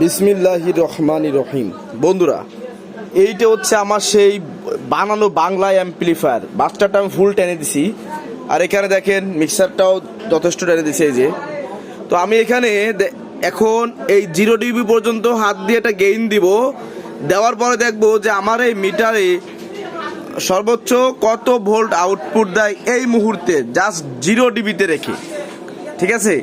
বিসমিল্লাহি রহমানি রহিম। বন্ধুরা, এইটা হচ্ছে আমার সেই বানানো বাংলা অ্যাম্পলিফায়ার বাসটারটা আমি ফুল টেনে দিছি। আর এখানে দেখেন মিক্সারটাও যথেষ্ট টেনে দিছি এই যে। তো আমি এখানে এখন এই জিরো ডিবি পর্যন্ত হাত দিয়ে একটা গেইন দিব। দেওয়ার পরে দেখব যে আমার এই মিটারে সর্বোচ্চ কত ভোল্ট আউটপুট দেয় এই মুহূর্তে। জাস্ট জিরো ডিবিতে রেখে। ঠিক আছে?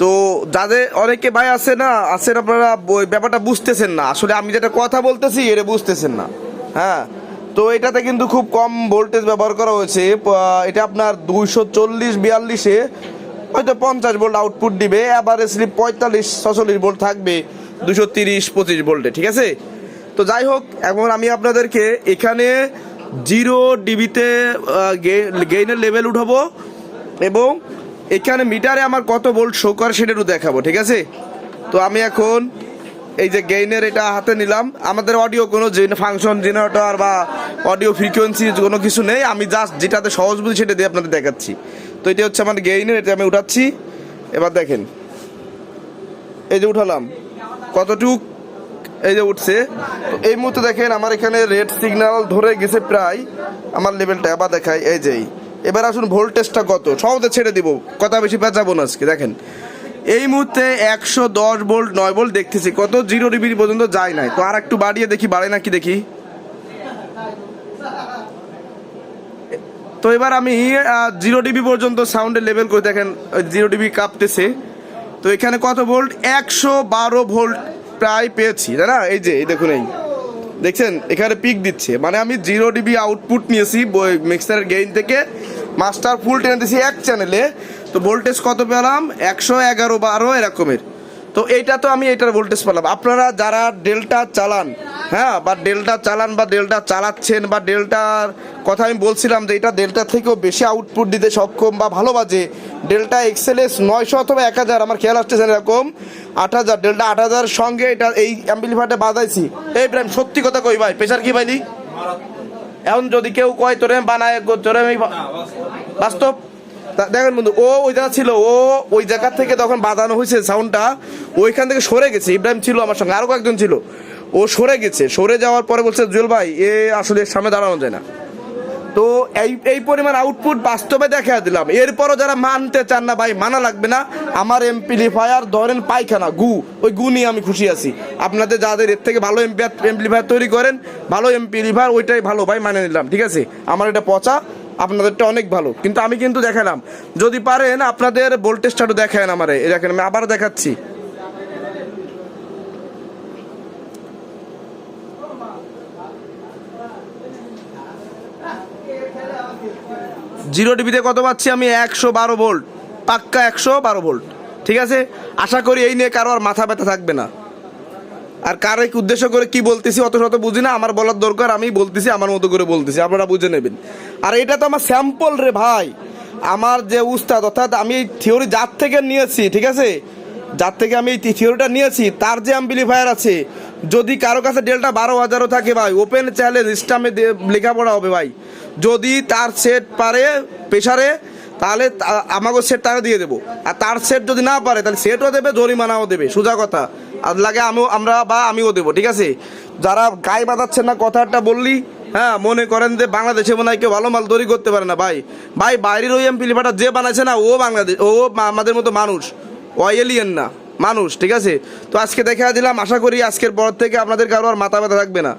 তো যাদের, অনেকে ভাই আছে না, আছেন আপনারা ব্যাপারটা বুঝতেছেন না। আসলে আমি যেটা কথা বলতেছি এটা বুঝতেছেন না। হ্যাঁ? তো এটাতে কিন্তু খুব কম ভোল্টেজ ব্যবহার করা হয়েছে। এটা আপনার দুইশো চল্লিশ, বিয়াল্লিশে হয়তো পঞ্চাশ ভোল্ট আউটপুট দিবে। অ্যাভারেজলি পঁয়তাল্লিশ, ছচল্লিশ ভোল্ট থাকবে। দুশো তিরিশ, পঁচিশ ভোল্টে ঠিক আছে? তো যাই হোক, এখন আমি আপনাদেরকে এখানে জিরো ডিবিতে গেইনের লেভেল উঠাবো এবং এখানে মিটারে আমার কত বোল্ট শো করে সেটা একটু দেখাবো, ঠিক আছে? তো আমি এখন এই যে গেইনের এটা হাতে নিলাম। আমাদের অডিও কোনো ফাংশন জেনারেটর বা অডিও ফ্রিকোয়েন্সি কোনো কিছু নেই। আমি জাস্ট যেটাতে সহজ বুঝি সেটা দিয়ে আপনাদের দেখাচ্ছি। তো এটা হচ্ছে আমার গেইনের এটা আমি উঠাচ্ছি। এবার দেখেন। এই যে উঠালাম। কতটুক এই যে উঠছে। তো এই মুহূর্তে দেখেন আমার এখানে রেড সিগন্যাল ধরে গেছে প্রায় আমার লেভেলটা আবার দেখাই, এই যে এবার আসুন ভোল্টেজটা কত? সহজে ছেড়ে দিব। কথা বেশি পেঁচাবো না আজকে, দেখেন। এই মুহূর্তে একশো দশ ভোল্ট, নয় ভোল্ট দেখতেছি। কত? জিরো ডিবি পর্যন্ত যায় নাই। তো আর একটু বাড়িয়ে দেখি, বাড়ে নাকি দেখি। তো এবার আমি জিরো ডিবি পর্যন্ত সাউন্ডের লেভেল করে দেখেন জিরো ডিবি কাঁপতেছে। তো এখানে কত ভোল্ট? একশো বারো ভোল্ট প্রায় পেয়েছি। না? এই যে, এই দেখুন এই। দেখছেন, এখানে পিক দিচ্ছে। মানে আমি জিরো ডিবি আউটপুট নিয়েছি মিক্সারের গেইন থেকে। মাস্টার ফুল টেনে দিয়েছি এক চ্যানেলে তো ভোল্টেজ কত পেলাম? একশো এগারো বারো এরকমের। তো এইটা তো আমি এটার ভোল্টেজ পেলাম। আপনারা যারা ডেল্টা চালান হ্যাঁ বা ডেল্টা চালান বা ডেল্টা চালাচ্ছেন বা ডেল্টার কথা আমি বলছিলাম যে এটা ডেল্টা থেকেও বেশি আউটপুট দিতে সক্ষম বা ভালো বাজে। ডেল্টা এক্সেলএস নয়শো অথবা এক হাজার, আমার খেয়াল আসতেছে এরকম। আট হাজার, ডেল্টা আট হাজার সঙ্গে এটা এই অ্যাম্পিলিফায়ারটা বাজাইছি। এই প্রাইম সত্যি কথা কই ভাই প্রেশার কি পাইলি এখন যদি কেউ কয়, তোরে বানায়, তোরে আমি বাস্তব? দেখেন বন্ধু, ও ওই জায়গা ছিল, ও ওই জায়গা থেকে তখন বাঁধানো হয়েছে সাউন্ডটা ওইখান থেকে সরে গেছে। ইব্রাহিম ছিল আমার সঙ্গে, আরও কয়েকজন ছিল। ও সরে গেছে, সরে যাওয়ার পরে বলছে, জুয়েল ভাই, এ আসলে সামনে দাঁড়ানো যায় না। তো এই এই পরিমাণ আউটপুট বাস্তবে দেখা দিলাম। এরপরও যারা মানতে চান না ভাই, মানা লাগবে না। আমার এমপ্লিফায়ার ধরেন পায়খানা, গু। ওই গু নিয়ে আমি খুশি আছি। আপনাদের যাদের এর থেকে ভালো এমপ্লিফায়ার তৈরি করেন, ভালো এমপ্লিফায়ার ওইটাই ভালো ভাই মানে নিলাম, ঠিক আছে? আমার এটা পচা, আপনাদেরটা অনেক ভালো। কিন্তু আমি কিন্তু দেখালাম। যদি পারেন, আপনাদের ভোল্টেজটা একটু আমারে। এই দেখেন, আমি আবার দেখাচ্ছি। জিরো ডিবিতে কত পাচ্ছি আমি? একশো বারো ভোল্ট। পাক্কা একশো বারো ভোল্ট। ঠিক আছে? আশা করি এই নিয়ে কারও আর মাথা ব্যথা থাকবে না। আর কার উদ্দেশ্য করে কি বলতেছি অত শত বুঝি না, আমার বলার দরকার, আমি বলতেছি, আমার মতো করে বলতেছি, আপনারা বুঝে নেবেন। আর এটা তো আমার স্যাম্পল রে ভাই। আমার যে উস্তাদ, অর্থাৎ আমি এই থিওরি যার থেকে নিয়েছি, ঠিক আছে? যার থেকে আমি এই থিওরিটা নিয়েছি, তার যে অ্যাম্পলিফায়ার আছে, যদি কারও কাছে ডেলটা বারো হাজারও থাকে ভাই ওপেন চ্যালেঞ্জ ইস্টামে লেখাপড়া হবে ভাই। যদি তার সেট পারে প্রেশারে তাহলে আমাকে সেট তারা দিয়ে দেবো। আর তার সেট যদি না পারে, তাহলে সেটও দেবে, জরিমানাও দেবে, সোজা কথা। আর লাগে আমিও আমরা বা আমিও দেবো, ঠিক আছে? যারা গায়ে বাঁধাচ্ছেন না, কথাটা বললি হ্যাঁ মনে করেন যে বাংলাদেশে মনে হয় কেউ ভালো মাল তৈরি করতে পারে না, ভাই। ভাই, বাইরের ওই এমপিলিফাটা যে বানাইছে না, ও বাংলাদেশ, ও আমাদের মতো মানুষ। ও না, মানুষ, ঠিক আছে? তো আজকে দেখা দিলাম, আশা করি আজকের পর থেকে আপনাদের কারও আর মাথা ব্যথা থাকবে না।